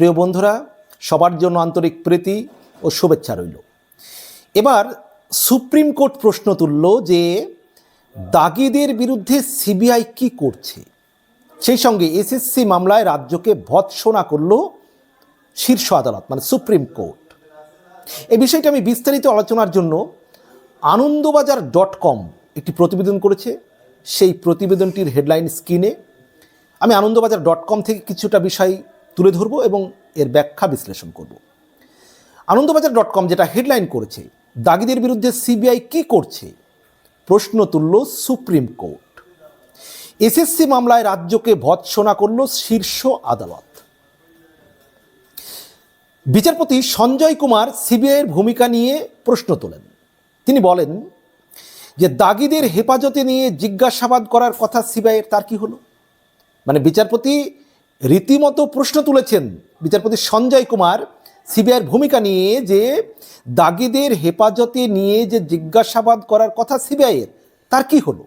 প্রিয় বন্ধুরা, সবার জন্য আন্তরিক প্রীতি ও শুভেচ্ছা রইল। এবার সুপ্রিম কোর্ট প্রশ্ন তুলল যে, দাগিদের বিরুদ্ধে সিবিআই কি করছে? সেই সঙ্গে এসএসসি মামলায় রাজ্যকে ভৎসনা করল শীর্ষ আদালত মানে সুপ্রিম কোর্ট। এই বিষয়টি আমি বিস্তারিত আলোচনার জন্য আনন্দবাজার ডট কম একটি প্রতিবেদন করেছে। সেই প্রতিবেদনটির হেডলাইন স্ক্রিনে। আমি আনন্দবাজার ডট কম থেকে কিছুটা বিষয় তুলে ধরবো এবং এর ব্যাখ্যা বিশ্লেষণ করব। আনন্দবাজার ডট কম যেটা হেডলাইন করেছে, দাগিদের বিরুদ্ধে সিবিআই কি করছে? প্রশ্ন তুলল সুপ্রিম কোর্ট। এসএসসি মামলায় রাজ্যকে ভৎসনা করল শীর্ষ আদালত। বিচারপতি সঞ্জয় কুমার সিবিআইয়ের ভূমিকা নিয়ে প্রশ্ন তোলেন। তিনি বলেন, যে দাগিদের হেফাজতে নিয়ে জিজ্ঞাসাবাদ করার কথা সিবিআইয়ের তার কি হলো? মানে বিচারপতি রীতিমতো প্রশ্ন তুলেছেন বিচারপতি সঞ্জয় কুমার, সিবিআইয়ের ভূমিকা নিয়ে যে দাগিদের হেফাজতে নিয়ে যে জিজ্ঞাসাবাদ করার কথা সিবিআইয়ের, তার কি হলো?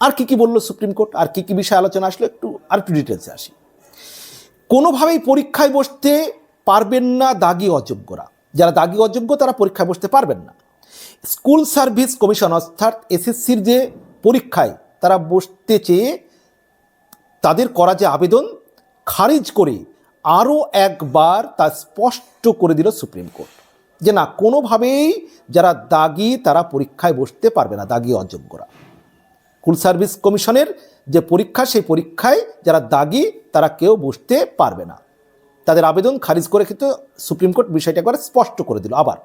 আর কি কি বলল সুপ্রিম কোর্ট? আর কি কি বিষয়ে আলোচনা আসলো? একটু আর একটু ডিটেলসে আসি। কোনোভাবেই পরীক্ষায় বসতে পারবেন না দাগি অযোগ্যরা। যারা দাগি অযোগ্য, তারা পরীক্ষায় বসতে পারবেন না। স্কুল সার্ভিস কমিশন, অর্থাৎ এসএসসির যে পরীক্ষায় তারা বসতে চেয়ে তাদের করা যে আবেদন, খারিজ করে আরও একবার তা স্পষ্ট করে দিল সুপ্রিম কোর্ট। যে না, কোনোভাবেই যারা দাগি, তারা পরীক্ষায় বসতে পারবে না, দাগি অযোগ্যরা। স্কুল সার্ভিস কমিশনের যে পরীক্ষা, সেই পরীক্ষায় যারা দাগি, তারা কেউ বসতে পারবে না। তাদের আবেদন খারিজ করে কিন্তু সুপ্রিম কোর্ট বিষয়টা একবার স্পষ্ট করে দিল আবার।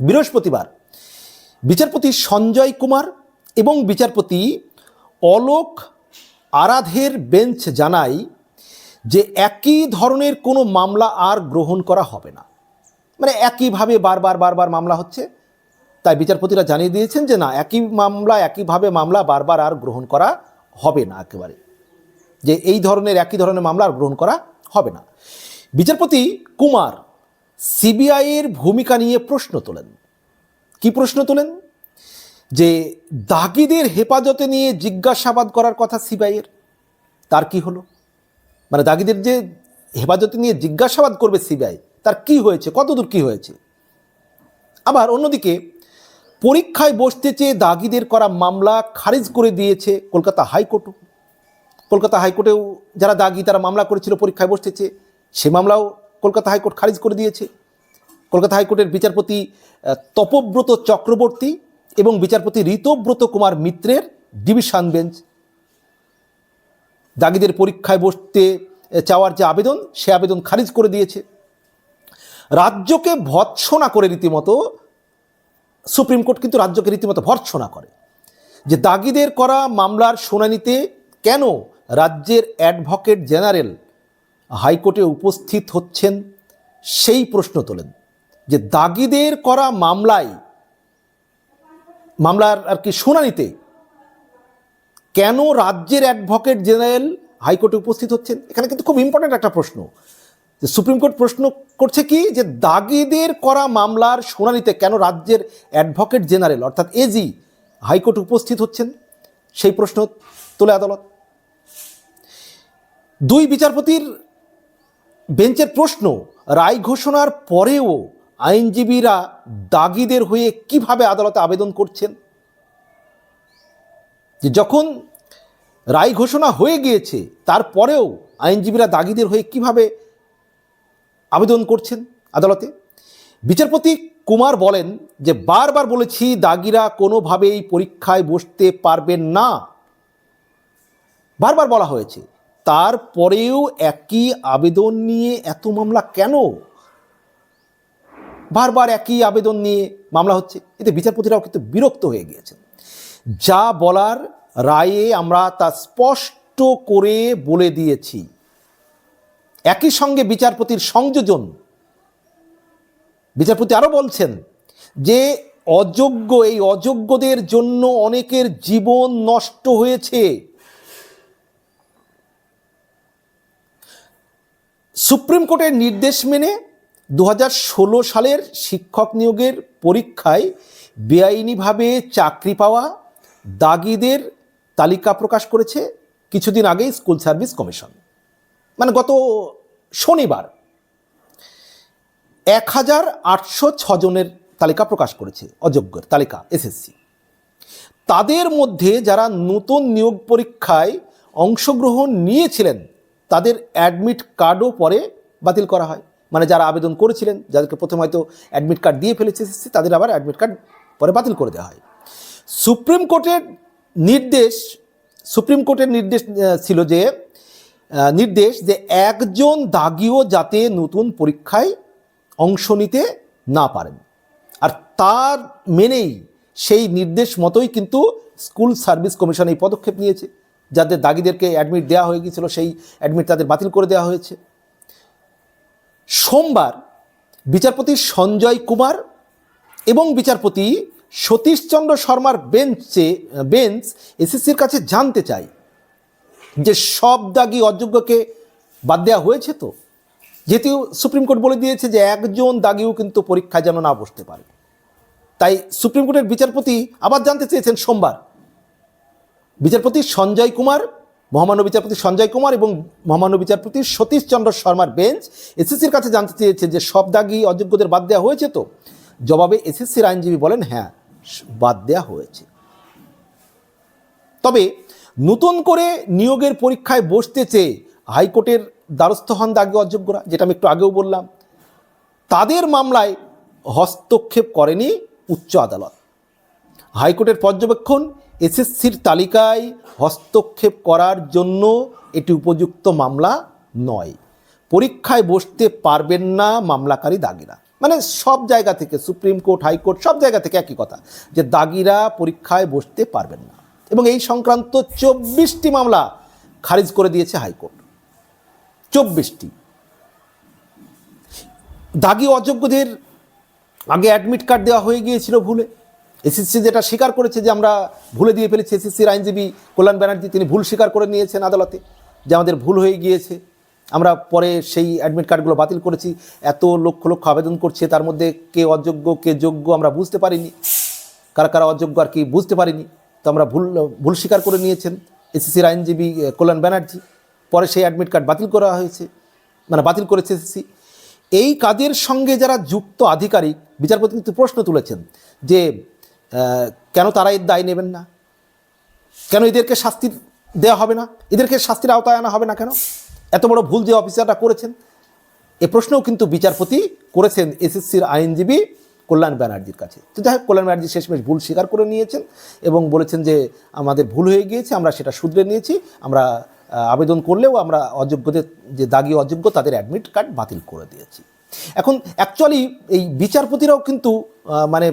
বৃহস্পতিবার বিচারপতি সঞ্জয় কুমার এবং বিচারপতি অলোক আরাধের বেঞ্চ জানায় যে একই ধরনের কোনো মামলা আর গ্রহণ করা হবে না। মানে একইভাবে বারবার বারবার মামলা হচ্ছে। তাই বিচারপতিরা জানিয়ে দিয়েছেন যে না, একই মামলা, একইভাবে মামলা বারবার আর গ্রহণ করা হবে না একেবারে। যে এই ধরনের, একই ধরনের মামলা আর গ্রহণ করা হবে না। বিচারপতি কুমার, সিবিআইয়ের ভূমিকা নিয়ে প্রশ্ন তোলেন। কি প্রশ্ন তোলেন? যে দাগিদের হেফাজতে নিয়ে জিজ্ঞাসাবাদ করার কথা সিবিআইয়ের, তার কি হলো? মানে দাগিদের যে হেফাজতে নিয়ে জিজ্ঞাসাবাদ করবে সিবিআই, তার কি হয়েছে? কতদূর কি হয়েছে? আবার অন্যদিকে, পরীক্ষায় বসতে চেয়ে দাগিদের করা মামলা খারিজ করে দিয়েছে কলকাতা হাইকোর্টও। কলকাতা হাইকোর্টেও যারা দাগি, তারা মামলা করেছিল পরীক্ষায় বসতে চেয়ে, সে মামলাও কলকাতা হাইকোর্ট খারিজ করে দিয়েছে। কলকাতা হাইকোর্টের বিচারপতি তপব্রত চক্রবর্তী এবং বিচারপতি ঋতব্রত কুমার মিত্রের ডিভিশন বেঞ্চ। দাগিদের পরীক্ষায় বসতে চাওয়ার যে আবেদন, সে আবেদন খারিজ করে দিয়েছে। রাজ্যকে ভৎসনা করে রীতিমতো, সুপ্রিম কোর্ট কিন্তু রাজ্যকে রীতিমতো ভর্ৎসনা করে। যে দাগিদের করা মামলার শুনানিতে কেন রাজ্যের অ্যাডভোকেট জেনারেল হাইকোর্টে উপস্থিত হচ্ছেন, সেই প্রশ্ন তোলেন। যে দাগিদের করা মামলায় মামলার আর কি শুনানিতে কেন রাজ্যের অ্যাডভোকেট জেনারেল হাইকোর্টে উপস্থিত হচ্ছেন? এখানে কিন্তু খুব ইম্পর্ট্যান্ট একটা প্রশ্ন। যে সুপ্রিম কোর্ট প্রশ্ন করছে কি? যে দাগিদের করা মামলার শুনানিতে কেন রাজ্যের অ্যাডভোকেট জেনারেল অর্থাৎ এজি হাইকোর্ট উপস্থিত হচ্ছেন? সেই প্রশ্ন তোলে আদালত। দুই বিচারপতির বেঞ্চের প্রশ্ন, রায় ঘোষণার পরেও আইনজীবীরা দাগিদের হয়ে কীভাবে আদালতে আবেদন করছেন? যে যখন রায় ঘোষণা হয়ে গিয়েছে, তারপরেও আইনজীবীরা দাগিদের হয়ে কীভাবে আবেদন করছেন আদালতে? বিচারপতি কুমার বলেন যে, বারবার বলেছি দাগিরা কোনোভাবেই পরীক্ষায় বসতে পারবেন না। বারবার বলা হয়েছে, তারপরেও একই আবেদন নিয়ে এত মামলা কেন? বারবার একই আবেদন নিয়ে মামলা হচ্ছে। এতে বিচারপতিরাও কিন্তু বিরক্ত হয়ে গিয়েছেন। যা বলার রায়ে আমরা তা স্পষ্ট করে বলে দিয়েছি। একই সঙ্গে বিচারপতির সংযোজন, বিচারপতি আরও বলছেন যে, অযোগ্য, এই অযোগ্যদের জন্য অনেকের জীবন নষ্ট হয়েছে। সুপ্রিম কোর্টের নির্দেশ মেনে দু হাজার ষোলো সালের শিক্ষক নিয়োগের পরীক্ষায় বেআইনিভাবে চাকরি পাওয়া দাগিদের তালিকা প্রকাশ করেছে কিছুদিন আগেই স্কুল সার্ভিস কমিশন। মানে গত শনিবার এক হাজার আটশো ছজনের তালিকা প্রকাশ করেছে, অযোগ্যের তালিকা, এসএসসি। তাদের মধ্যে যারা নতুন নিয়োগ পরীক্ষায় অংশগ্রহণ নিয়েছিলেন, তাদের অ্যাডমিট কার্ডও পরে বাতিল করা হয়। মানে যারা আবেদন করেছিলেন, যাদেরকে প্রথমে হয়তো অ্যাডমিট কার্ড দিয়ে ফেলেছে তাদের আবার অ্যাডমিট কার্ড পরে বাতিল করে দেওয়া হয়। সুপ্রিম কোর্টের নির্দেশ, সুপ্রিম কোর্টের নির্দেশ ছিল যে নির্দেশ যে একজন দাগিও যাতে নতুন পরীক্ষায় অংশ নিতে না পারেন। আর তার মেনেই সেই নির্দেশ মতোই কিন্তু স্কুল সার্ভিস কমিশন এই পদক্ষেপ নিয়েছে যাদের দাগিদেরকে অ্যাডমিট দেওয়া হয়ে গিয়েছিল, সেই অ্যাডমিট তাদের বাতিল করে দেওয়া হয়েছে। সোমবার বিচারপতি সঞ্জয় কুমার এবং বিচারপতি সতীশচন্দ্র শর্মার বেঞ্চে, বেঞ্চ এসএসসির কাছে জানতে চাই যে সব দাগি অযোগ্যকে বাদ দেওয়া হয়েছে তো? যেহেতু সুপ্রিম কোর্ট বলে দিয়েছে যে একজন দাগিও কিন্তু পরীক্ষায় যেন না বসতে পারে। তাই সুপ্রিম কোর্টের বিচারপতি আবার জানতে চেয়েছেন সোমবার। বিচারপতি সঞ্জয় কুমার মহামান্য বিচারপতি সঞ্জয় কুমার এবং মহামান্য বিচারপতি সতীশচন্দ্র শর্মার বেঞ্চ এসএসসির কাছে জানতে চেয়েছে যে সব দাগি অযোগ্যদের বাদ দেওয়া হয়েছে তো? জবাবে এসএসসির আইনজীবী বলেন হ্যাঁ বাদ দেওয়া হয়েছে। তবে নতুন করে নিয়োগের পরীক্ষায় বসতে চেয়ে হাইকোর্টের দ্বারস্থ হন দাগি অযোগ্যরা, যেটা আমি একটু আগেও বললাম। তাদের মামলায় হস্তক্ষেপ করেনি উচ্চ আদালত। হাইকোর্টের পর্যবেক্ষণ এসএসসির তালিকায় হস্তক্ষেপ করার জন্য এটি উপযুক্ত মামলা নয়। পরীক্ষায় বসতে পারবেন না মামলাকারী দাগিরা। মানে সব জায়গা থেকে সুপ্রিম কোর্ট হাইকোর্ট সব জায়গা থেকে একই কথা যে দাগিরা পরীক্ষায় বসতে পারবেন না। এবং এই সংক্রান্ত চব্বিশটি মামলা খারিজ করে দিয়েছে হাইকোর্ট। চব্বিশটি। দাগি অযোগ্যদের আগে অ্যাডমিট কার্ড দেওয়া হয়ে গিয়েছিল ভুলে। এসএসসি যেটা স্বীকার করেছে যে আমরা ভুলে দিয়ে ফেলেছি, এসএসসির আইনজীবী কল্যাণ ব্যানার্জি, তিনি ভুল স্বীকার করে নিয়েছেন আদালতে যে আমাদের ভুল হয়ে গিয়েছে। আমরা পরে সেই অ্যাডমিট কার্ডগুলো বাতিল করেছি। এত লক্ষ লক্ষ আবেদন করছে, তার মধ্যে কে অযোগ্য, কে যোগ্য আমরা বুঝতে পারিনি। কারা কারা অযোগ্য আর কি বুঝতে পারিনি। তো আমরা ভুল ভুল স্বীকার করে নিয়েছেন এসএসসির আইনজীবী কল্যাণ ব্যানার্জি। পরে সেই অ্যাডমিট কার্ড বাতিল করা হয়েছে মানে বাতিল করেছে এসএসসি। এই কাজের সঙ্গে যারা যুক্ত আধিকারিক, বিচারপতি কিন্তু প্রশ্ন তুলেছেন যে কেন তারা এর দায় নেবেন না? কেন এদেরকে শাস্তি দেওয়া হবে না? এদেরকে শাস্তির আওতায় আনা হবে না কেন? এত বড় ভুল যে অফিসাররা করেছেন? এ প্রশ্নও কিন্তু বিচারপতি করেছেন এসএসসির আইনজীবী কল্যাণ ব্যানার্জির কাছে। তো যাই হোক, কল্যাণ ব্যানার্জি শেষমেশ ভুল স্বীকার করে নিয়েছেন এবং বলেছেন যে আমাদের ভুল হয়ে গিয়েছে, আমরা সেটা শুধরে নিয়েছি, আমরা আবেদন করলেও আমরা অযোগ্যদের, যে দাগি অযোগ্য তাদের অ্যাডমিট কার্ড বাতিল করে দিয়েছি। এখন অ্যাকচুয়ালি এই বিচারপতিরাও কিন্তু মানে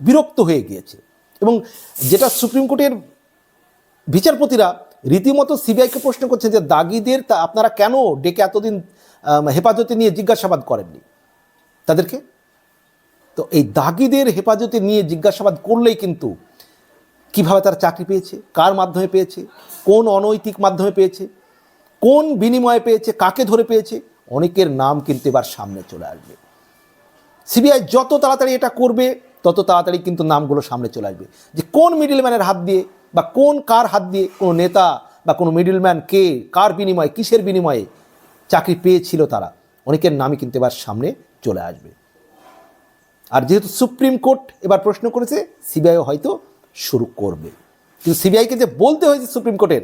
বিরক্ত হয়ে গিয়েছে। এবং যেটা সুপ্রিম কোর্টের বিচারপতিরা রীতিমতো সিবিআইকে প্রশ্ন করছেন যে, দাগিদের তা আপনারা কেন ডেকে এতদিন হেফাজতে নিয়ে জিজ্ঞাসাবাদ করেননি? তাদেরকে? তো এই দাগিদের হেফাজতে নিয়ে জিজ্ঞাসাবাদ করলেই কিন্তু কীভাবে তারা চাকরি পেয়েছে, কার মাধ্যমে পেয়েছে, কোন অনৈতিক মাধ্যমে পেয়েছে, কোন বিনিময়ে পেয়েছে, কাকে ধরে পেয়েছে, অনেকের নাম কিন্তু এবার সামনে চলে আসবে। সিবিআই যত তাড়াতাড়ি এটা করবে তত তাড়াতাড়ি কিন্তু নামগুলো সামনে চলে আসবে। যে কোন মিডিলম্যানের হাত দিয়ে বা কোন কার হাত দিয়ে কোনো নেতা বা কোনো মিডিলম্যান কে কার বিনিময়ে, কিসের বিনিময়ে চাকরি পেয়েছিল তারা, অনেকের নামই কিন্তু এবার সামনে চলে আসবে। আর যেহেতু সুপ্রিম কোর্ট এবার প্রশ্ন করেছে, সিবিআইও হয়তো শুরু করবে। কিন্তু সিবিআইকে যে বলতে হয়েছে সুপ্রিম কোর্টের,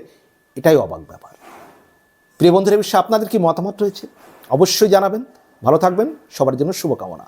এটাই অবাক ব্যাপার। প্রিয় বন্ধুরা বিষয়ে আপনাদের কি মতামত রয়েছে? অবশ্যই জানাবেন। ভালো থাকবেন। সবার জন্য শুভকামনা।